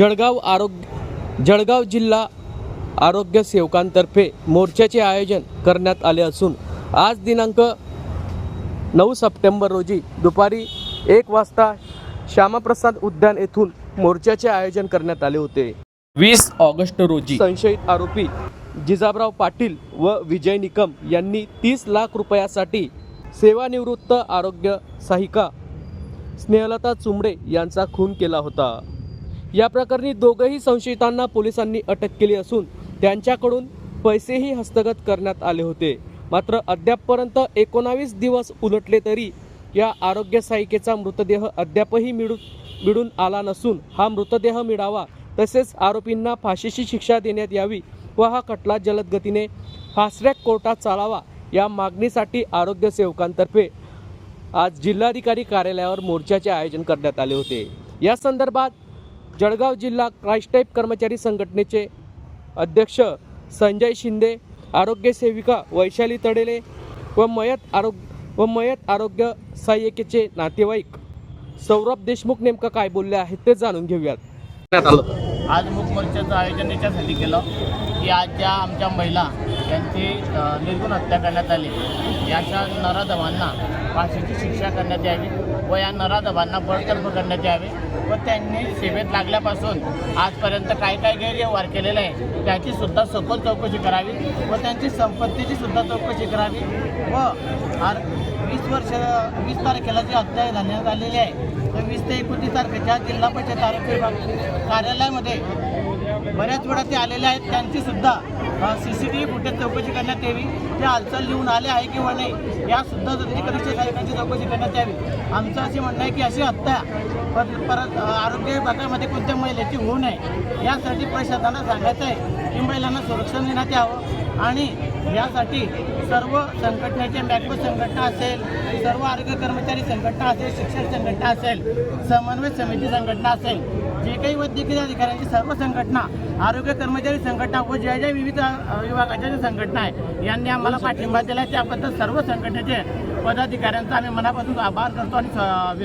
जळगाव आरोग्य जळगाव जिल्हा आरोग्य सेवकांतर्फे मोर्चाचे आयोजन करण्यात आले असून आज दिनांक नऊ सप्टेंबर रोजी दुपारी एक वाजता श्यामाप्रसाद उद्यान येथून मोर्चाचे आयोजन करण्यात आले होते. वीस ऑगस्ट रोजी. संशयित आरोपी जिजाबराव पाटील व विजय निकम यांनी तीस लाख रुपयासाठी सेवानिवृत्त आरोग्य सहायिका स्नेहलता चुंबडे यांचा खून केला होता. या प्रकरणी दोघंही संशयितांना पोलिसांनी अटक केली असून त्यांच्याकडून पैसेही हस्तगत करण्यात आले होते. मात्र अद्यापपर्यंत एकोणावीस दिवस उलटले तरी या आरोग्य सहायिकेचा मृतदेह अद्यापही मिळू मिळून आला नसून हा मृतदेह मिळावा तसेच आरोपींना फाशीची शिक्षा देण्यात यावी व हा खटला जलद गतीने फास्ट्रॅक कोर्टात चालावा या मागणीसाठी आरोग्य सेवकांतर्फे आज जिल्हाधिकारी कार्यालयावर मोर्चाचे आयोजन करण्यात आले होते. या संदर्भात जळगाव जिल्हा क्राईस्टाईप कर्मचारी संघटनेचे अध्यक्ष संजय शिंदे आरोग्य सेविका वैशाली तडेले व मयत आरोग्य व मयत आरोग्य सहाय्यकेचे नातेवाईक सौरभ देशमुख नेमकं काय बोलले आहेत ते जाणून घेऊयात. आज मूक मोर्चाचं आयोजन याच्यासाठी केलं. की आज ज्या आमच्या महिला यांची निर्गुण हत्या करण्यात आली याच्या नराधमांना फाशीची शिक्षा करण्यात यावी व या नराधमांना बळकल्प करण्यात यावे. व त्यांनी सेवेत लागल्यापासून आजपर्यंत काय काय गैरव्यवहार केलेला आहे त्याची सुद्धा सखोल चौकशी करावी व त्यांची संपत्तीची सुद्धा चौकशी करावी व आर वीस वर्ष वीस तारखेला जी हत्या झाण्यात आलेली आहे तर वीस ते एकोणतीस तारखेच्या जिल्हा परिषद आरोग्य विभाग कार्यालयामध्ये बऱ्याच वेळा ते आलेले आहेत. त्यांची सुद्धा C C T V footage चौकशी करण्यात यावी. ते हालचाल लिहून आले आहे किंवा नाही यासुद्धा सुद्धा जंत्री कनिष्ठ सहायकांची चौकशी करण्यात यावी. आमचं असे म्हणणं आहे की अशी हत्या परत परत आरोग्य विभागामध्ये कोणत्या महिलेची होऊ नये यासाठी प्रशासनाला सांगायचं आहे की महिलांना संरक्षण देण्यात यावं. आणि यासाठी सर्व संघटनेचे बॅकवर्ड संघटना असेल सर्व आरोग्य कर्मचारी संघटना असेल शिक्षण संघटना असेल समन्वय समिती संघटना असेल जे काही वैद्यकीय अधिकाऱ्यांची सर्व संघटना आरोग्य कर्मचारी संघटना व ज्या ज्या विविध विभागाच्या ज्या संघटना आहे यांनी आम्हाला पाठिंबा दिला त्याबद्दल सर्व संघटनेचे पदाधिकाऱ्यांचा आम्ही मनापासून आभार करतो आणि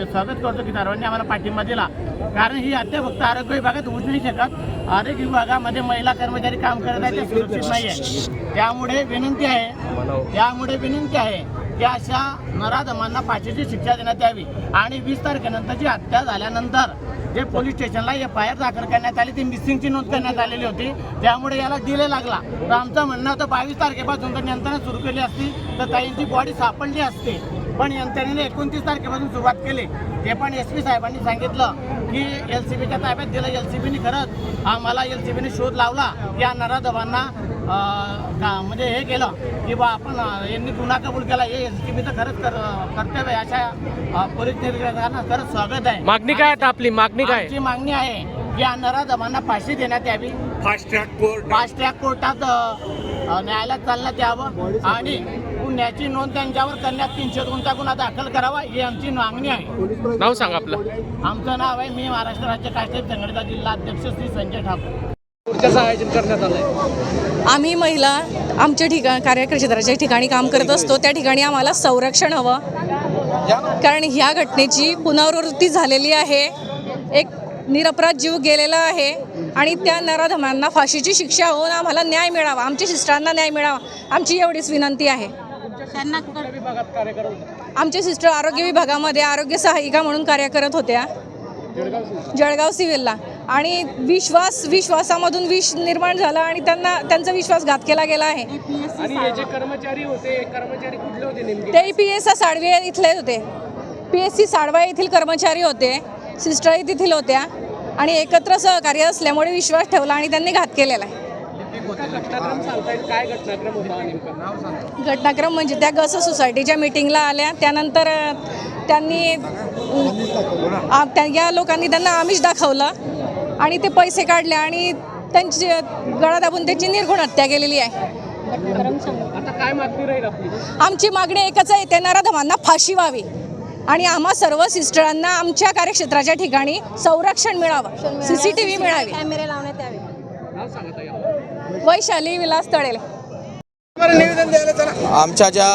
स्वागत करतो की सर्वांनी आम्हाला पाठिंबा दिला. कारण ही हत्या फक्त आरोग्य विभागात होऊ नाही शकत. आरोग्य विभागामध्ये महिला कर्मचारी काम करत आहेत ते सुरक्षित नाही आहे त्यामुळे विनंती आहे त्यामुळे विनंती आहे की अशा नराधमांना फाशीची शिक्षा देण्यात यावी आणि वीस तारखेनंतरची हत्या झाल्यानंतर जे पोलीस स्टेशनला एफ आय आर दाखल करण्यात आली ती मिसिंगची नोंद करण्यात आलेली होती. त्यामुळे याला डिले लागला. तर आमचं म्हणणं होतं बावीस तारखेपासून जर यंत्रणा सुरू केली असती तर ताईंची बॉडी सापडली असती. पण यंत्रणेने एकोणतीस तारखेपासून सुरुवात केली. ते पण एस पी साहेबांनी सांगितलं की एल सी बीच्या ताब्यात दिलं. एल सी बीने खरंच आम्हाला एल सी बीने शोध लावला. या नराधमांना का म्हणजे हे केलं की बा आपण यांनी गुन्हा कबूल केला. हे एल सी बीचं खरंच कर कर्तव्य आहे. अशा पोलीस निरीक्षकांना खरंच स्वागत आहे. मागणी काय आहे आपली? मागणी काय आमची मागणी आहे की या नराधमांना फाशी देण्यात यावी. Fast track court fast track कोर्टात अ, न्यायालयात चालण्यात यावं आणि गुन्ह्याची नोंद त्यांच्यावर करण्यात तीनशे दोनचा गुन्हा दाखल करावा ही आमची मागणी आहे. नाव सांगा आपलं. आमचं नाव आहे मी महाराष्ट्र राज्य काश्मीर संघटना जिल्हा अध्यक्ष श्री संजय ठाकूर. मोर्चाचं आयोजन करण्यात आलंय? आम्ही महिला आमच्या ठिकाण कार्यक्षेत्राच्या ठिकाणी काम करत असतो. त्या ठिकाणी आम्हाला संरक्षण हवं. कारण ह्या घटनेची पुनरावृत्ती झालेली आहे. एक निरपराध जीव गेलेला आहे आणि त्या नराधमांना फाशीची शिक्षा होऊन आम्हाला न्याय मिळावा. आमच्या सिस्टरांना न्याय मिळावा. आमची एवढीच विनंती आहे. आमचे सिस्टर आरोग्य विभागामध्ये आरोग्य सहायिका म्हणून कार्य करत होत्या. जळगाव सिव्हिलला. आणि विश्वास विश्वासामधून विष निर्माण झाला आणि त्यांना त्यांचा विश्वासघात केला गेला आहे. आणि जे कर्मचारी होते कर्मचारी कुठले होते नेमके? ते पी एस साडवे इथले होते. पी एस सी साडवा येथील कर्मचारी होते सिस्टरही तिथील होत्या आणि एकत्र सहकार्य असल्यामुळे विश्वास ठेवला आणि त्यांनी घात केलेला आहे. घटनाक्रम म्हणजे त्या गस सोसायटीच्या मिटिंगला आल्या. त्यानंतर त्यांनी या लोकांनी त्यांना आमिष दाखवलं. आणि ते पैसे काढले आणि त्यांची गळा दाबून त्याची निर्घुण हत्या केलेली आहे. आता काय मागणी राहील आपली? आमची मागणी एकच आहे त्या नराधमांना फाशी व्हावी. आणि आम्हा सर्व सिस्टरांना आमच्या कार्यक्षेत्राच्या ठिकाणी संरक्षण मिळावं सी सी टी व्ही मिळावी कॅमेरे लावण्यात यावे. वैशाली विलास तळेल. आमच्या ज्या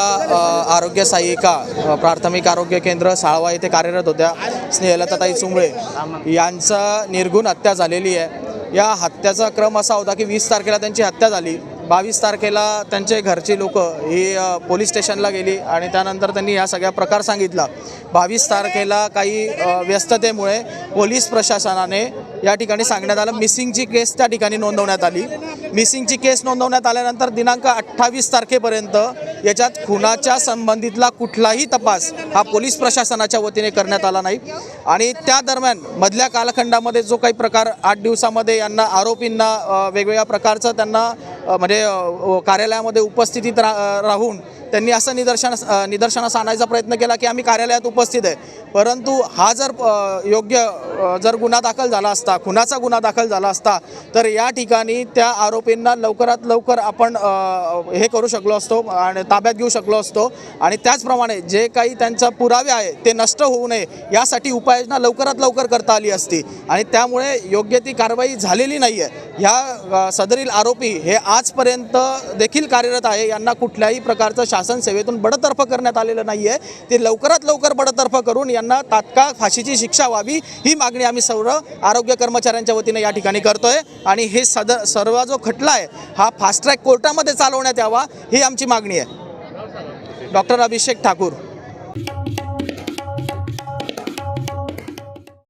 आरोग्य सहाय्यिका अ, प्राथमिक आरोग्य केंद्र साळवा येथे कार्यरत होत्या. स्नेहलताताई चुंबळे यांचा निर्गुण हत्या झालेली आहे. या हत्याचा क्रम असा होता की वीस तारखेला त्यांची हत्या झाली. बावीस तारखेला त्यांचे घरची लोक ही पोलीस स्टेशनला गेली आणि त्यानंतर त्यांनी या सगळ्या प्रकार सांगितला. बावीस तारखेला काही व्यस्ततेमुळे पोलीस प्रशासनाने या ठिकाणी सांगण्यात आलं. मिसिंगची केस त्या ठिकाणी नोंदवण्यात आली. मिसिंगची केस नोंदवण्यात आल्यानंतर दिनांक अठ्ठावीस तारखेपर्यंत याच्यात खुनाच्या संबंधितला कुठलाही तपास हा पोलीस प्रशासनाच्या वतीने करण्यात आला नाही. आणि त्या दरम्यान मधल्या कालखंडामध्ये जो काही प्रकार आठ दिवसामध्ये यांना आरोपींना वेगवेगळ्या प्रकारचं त्यांना म्हणजे कार्यालयामध्ये उपस्थितीत रा राहून त्यांनी असं निदर्शन निदर्शनास आणायचा प्रयत्न केला की आम्ही कार्यालयात उपस्थित आहे. परंतु हा जर योग्य जर गुन्हा दाखल झाला असता खुनाचा गुन्हा दाखल झाला असता तर या ठिकाणी त्या आरोपींना लवकरात लवकर आपण हे करू शकलो असतो आणि ताब्यात घेऊ शकलो असतो. आणि त्याचप्रमाणे जे काही त्यांचा पुरावे आहे ते नष्ट होऊ नये यासाठी उपाययोजना लवकरात लवकर करता आली असती. आणि त्यामुळे योग्य ती कारवाई झालेली नाही आहे ह्या सदरील आरोपी हे आजपर्यंत देखील कार्यरत आहे. यांना कुठल्याही प्रकारचं शा शासन सेवेतून बडतर्फ करण्यात आलेलं नाही आहे ते लवकरात लवकर बडतर्फ करून यांना तात्काळ फाशीची शिक्षा व्हावी ही मागणी आम्ही सर्व आरोग्य कर्मचाऱ्यांच्या वतीने या ठिकाणी करतोय. आणि हे सद सर्व जो खटला आहे हा फास्ट ट्रॅक कोर्टामध्ये चालवण्यात यावा ही आमची मागणी आहे. डॉक्टर अभिषेक ठाकूर.